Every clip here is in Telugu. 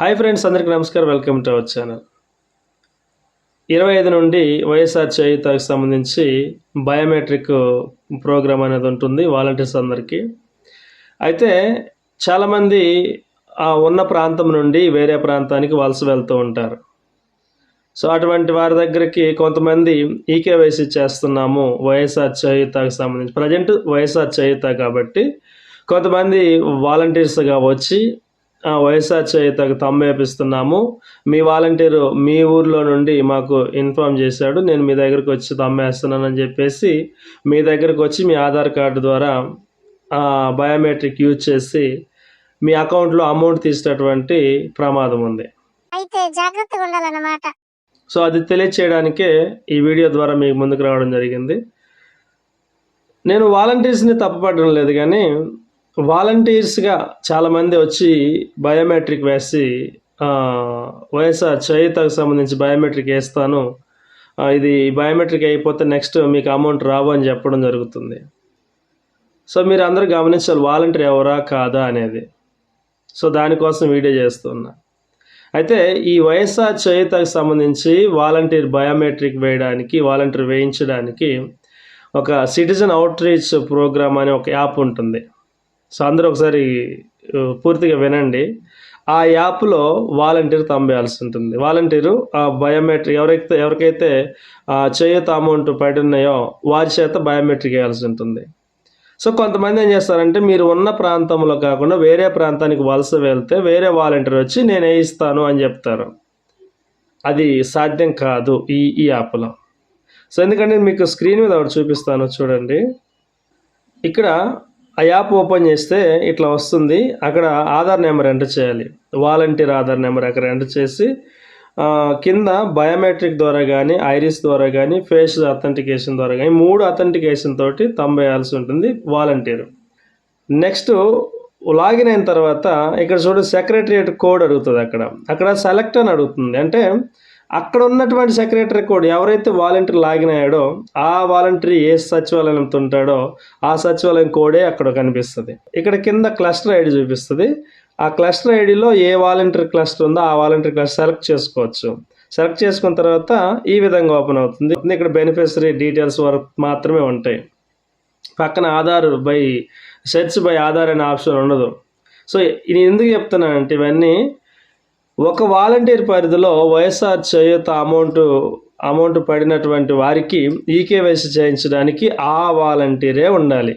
హాయ్ ఫ్రెండ్స్ అందరికీ నమస్కారం. వెల్కమ్ టు అవర్ ఛానల్ ఇరవై ఐదు నుండి వైఎస్ఆర్ చేయుతకు సంబంధించి బయోమెట్రిక్ ప్రోగ్రామ్ అనేది ఉంటుంది వాలంటీర్స్ అందరికీ. అయితే చాలామంది ఆ ఉన్న ప్రాంతం నుండి వేరే ప్రాంతానికి వలస వెళ్తూ ఉంటారు. సో అటువంటి వారి దగ్గరికి కొంతమంది ఈకేవైసీ చేస్తున్నాము వైఎస్ఆర్ చేయుతకు సంబంధించి. ప్రజెంట్ వైఎస్ఆర్ చేయుత కాబట్టి కొంతమంది వాలంటీర్స్గా వచ్చి వైఎస్ఆర్ చేయుతకు తమ్ము వేపిస్తున్నాము మీ వాలంటీరు మీ ఊర్లో నుండి మాకు ఇన్ఫామ్ చేశాడు. నేను మీ దగ్గరకు వచ్చి తమ్ము వేస్తున్నానని చెప్పేసి మీ దగ్గరకు వచ్చి మీ ఆధార్ కార్డు ద్వారా బయోమెట్రిక్ యూజ్ చేసి మీ అకౌంట్లో అమౌంట్ తీసేటటువంటి ప్రమాదం ఉంది. అయితే జాగ్రత్తగా ఉండాలన్నమాట. సో అది తెలియచేయడానికే ఈ వీడియో ద్వారా మీకు ముందుకు రావడం జరిగింది. నేను వాలంటీర్స్ని తప్పుపడడం లేదు కానీ వాలంటీర్స్గా చాలామంది వచ్చి బయోమెట్రిక్ వేసి వైఎస్ఆర్ చేయుతకు సంబంధించి బయోమెట్రిక్ వేస్తాను. ఇది బయోమెట్రిక్ అయిపోతే నెక్స్ట్ మీకు అమౌంట్ రావు అని చెప్పడం జరుగుతుంది. సో మీరు అందరూ గమనించాలి వాలంటీర్ ఎవరా కాదా అనేది. సో దానికోసం వీడియో చేస్తున్నా. అయితే ఈ వైఎస్ఆర్ చేయుతకు సంబంధించి వాలంటీర్ బయోమెట్రిక్ వేయడానికి వాలంటీర్ వేయించడానికి ఒక సిటిజన్ అవుట్ రీచ్ ప్రోగ్రామ్ అనే ఒక యాప్ ఉంటుంది. సో అందరూ ఒకసారి పూర్తిగా వినండి. ఆ యాప్లో వాలంటీర్ తంబేయాల్సి ఉంటుంది. వాలంటీరు ఆ బయోమెట్రిక్ ఎవరైతే ఎవరికైతే ఆ చేయూత అమౌంట్ పడి ఉన్నాయో వారి చేత బయోమెట్రిక్ వేయాల్సి ఉంటుంది. సో కొంతమంది ఏం చేస్తారంటే మీరు ఉన్న ప్రాంతంలో కాకుండా వేరే ప్రాంతానికి వలస వెళ్తే వేరే వాలంటీర్ వచ్చి నేను వేయిస్తాను అని చెప్తారు. అది సాధ్యం కాదు ఈ ఈ యాప్లో సో ఎందుకంటే మీకు స్క్రీన్ మీద ఒకటి చూపిస్తాను చూడండి. ఇక్కడ ఆ యాప్ ఓపెన్ చేస్తే ఇట్లా వస్తుంది. అక్కడ ఆధార్ నెంబర్ ఎంటర్ చేయాలి. వాలంటీర్ ఆధార్ నెంబర్ అక్కడ ఎంటర్ చేసి కింద బయోమెట్రిక్ ద్వారా కానీ ఐరిస్ ద్వారా కానీ ఫేస్ అథెంటికేషన్ ద్వారా కానీ మూడు అథెంటికేషన్ తోటి తంబేయాల్సి ఉంటుంది వాలంటీర్. నెక్స్ట్ లాగిన్ అయిన తర్వాత ఇక్కడ చూడు సెక్రటరియట్ కోడ్ అడుగుతుంది అక్కడ. అక్కడ సెలెక్ట్ అని అడుగుతుంది. అంటే అక్కడ ఉన్నటువంటి సెక్రటరీ కూడా ఎవరైతే వాలంటీర్ లాగిన్ అయ్యాడో ఆ వాలంటీర్ ఏ సచివాలయంతో ఉంటాడో ఆ సచివాలయం కోడే అక్కడ కనిపిస్తుంది. ఇక్కడ కింద క్లస్టర్ ఐడి చూపిస్తుంది. ఆ క్లస్టర్ ఐడిలో ఏ వాలంటీర్ క్లస్టర్ ఉందో ఆ వాలంటీర్ క్లస్టర్ సెలెక్ట్ చేసుకోవచ్చు. సెలెక్ట్ చేసుకున్న తర్వాత ఈ విధంగా ఓపెన్ అవుతుంది. ఇక్కడ బెనిఫిషరీ డీటెయిల్స్ వరకు మాత్రమే ఉంటాయి. పక్కన Aadhaar by search by Aadhaar అనే ఆప్షన్ ఉండదు. సో ఇది ఎందుకు చెప్తున్నానంటే ఇవన్నీ ఒక వాలంటీర్ పరిధిలో వైఎస్ఆర్ చేయూత అమౌంట్ అమౌంట్ పడినటువంటి వారికి ఈకేవైసీ చేయించడానికి ఆ వాలంటీరే ఉండాలి.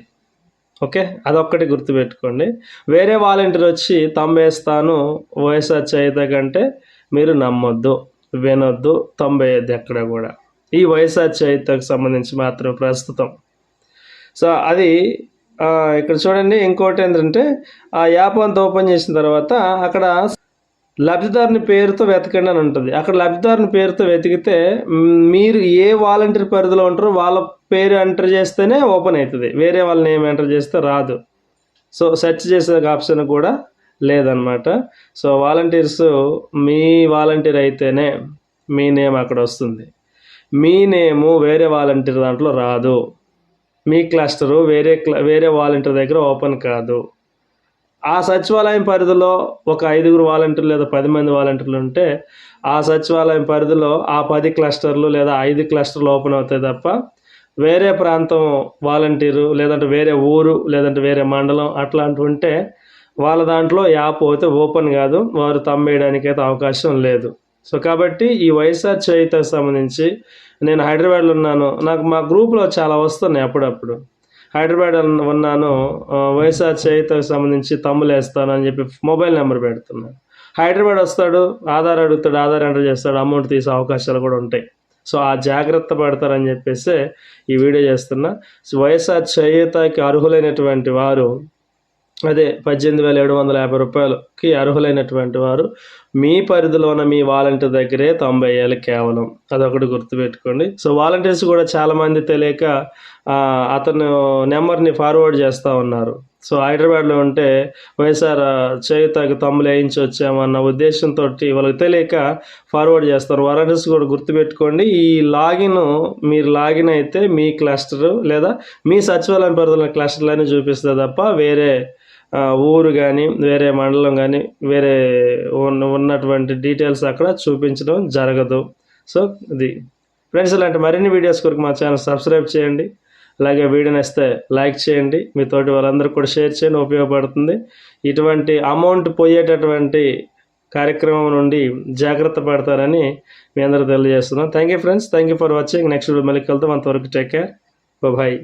ఓకే? అదొక్కటి గుర్తుపెట్టుకోండి. వేరే వాలంటీర్ వచ్చి తమ్మేస్తాను వైఎస్ఆర్ చేయుత కంటే మీరు నమ్మొద్దు వినొద్దు తొంభైద్దు ఎక్కడ కూడా. ఈ వైఎస్ఆర్ చేయుతకు సంబంధించి మాత్రం ప్రస్తుతం. సో అది ఇక్కడ చూడండి ఇంకోటి ఏంటంటే ఆ యాప్ అంతా ఓపెన్ చేసిన తర్వాత అక్కడ లబ్ధిదారుని పేరుతో వెతకండి అని ఉంటుంది. అక్కడ లబ్ధిదారుని పేరుతో వెతికితే మీరు ఏ వాలంటీర్ పరిధిలో ఉంటారో వాళ్ళ పేరు ఎంటర్ చేస్తేనే ఓపెన్ అవుతుంది వేరే వాళ్ళ నేమ్ ఎంటర్ చేస్తే రాదు. సో సెర్చ్ చేసే ఆప్షన్ కూడా లేదనమాట సో వాలంటీర్స్ మీ వాలంటీర్ అయితేనే మీ నేమ్ అక్కడ వస్తుంది. మీ నేము వేరే వాలంటీర్ దాంట్లో రాదు. మీ క్లస్టరు వేరే క్ల వేరే వాలంటీర్ దగ్గర ఓపెన్ కాదు. ఆ సచివాలయం పరిధిలో ఒక ఐదుగురు వాలంటీర్లు లేదా పది మంది వాలంటీర్లు ఉంటే ఆ సచివాలయం పరిధిలో ఆ పది క్లస్టర్లు లేదా ఐదు క్లస్టర్లు ఓపెన్ అవుతాయి తప్ప వేరే ప్రాంతం వాలంటీరు లేదంటే వేరే ఊరు లేదంటే వేరే మండలం అట్లాంటివి ఉంటే వాళ్ళ దాంట్లో యాప్ అయితే ఓపెన్ కాదు వారు తమ్మేయడానికి అయితే అవకాశం లేదు. సో కాబట్టి ఈ వైఎస్ఆర్ చేయుతకు సంబంధించి నేను హైదరాబాద్లో ఉన్నాను. నాకు మా గ్రూప్లో చాలా వస్తున్నాయి అప్పుడప్పుడు. హైదరాబాద్ ఉన్నాను. వైఎస్ఆర్ చేయుతకు సంబంధించి తమ్ములు వేస్తాను అని చెప్పి మొబైల్ నెంబర్ పెడుతున్నాను హైదరాబాద్ వస్తాడు ఆధార్ అడుగుతాడు ఆధార్ ఎంటర్ చేస్తాడు అమౌంట్ తీసే అవకాశాలు కూడా ఉంటాయి. సో ఆ జాగ్రత్త పడతారని చెప్పేసి ఈ వీడియో చేస్తున్నా. సో వైఎస్ఆర్ చేయుతకి అర్హులైనటువంటి వారు అదే పద్దెనిమిది వేల ఏడు వందల యాభై రూపాయలకి అర్హులైనటువంటి వారు మీ పరిధిలోన మీ వాలంటీర్ దగ్గరే తొంభై వేలు కేవలం. అదొకటి గుర్తుపెట్టుకోండి. సో వాలంటీర్స్ కూడా చాలామంది తెలియక అతను నెంబర్ని ఫార్వర్డ్ చేస్తూ ఉన్నారు. సో హైదరాబాద్లో ఉంటే వైఎస్ఆర్ చేయుతకు తమ్ములు వేయించి వచ్చామన్న ఉద్దేశంతో వాళ్ళకి తెలియక ఫార్వర్డ్ చేస్తారు. వాలంటీర్స్ కూడా గుర్తుపెట్టుకోండి. ఈ లాగిన్ మీరు లాగిన్ అయితే మీ క్లస్టర్ లేదా మీ సచివాలయం పరిధిలో క్లస్టర్లని చూపిస్తుంది తప్ప వేరే ఊరు కానీ వేరే మండలం కానీ వేరే ఉన్న ఉన్నటువంటి డీటెయిల్స్ అక్కడ చూపించడం జరగదు. సో ఇది. ఫ్రెండ్స్ ఇలాంటి మరిన్ని వీడియోస్ కొరకు మా ఛానల్ సబ్స్క్రైబ్ చేయండి. అలాగే వీడియో నచ్చితే లైక్ చేయండి. మీ తోటి వాళ్ళందరూ కూడా షేర్ చేయండి ఉపయోగపడుతుంది. ఇటువంటి అమౌంట్ పోయేటటువంటి కార్యక్రమం నుండి జాగ్రత్త పడతారని మీ అందరూ తెలియజేస్తున్నాం. Thank you friends thank you for watching next video మళ్ళీ కలుద్దాం. అంతవరకు టేక్ కేర్ బాయ్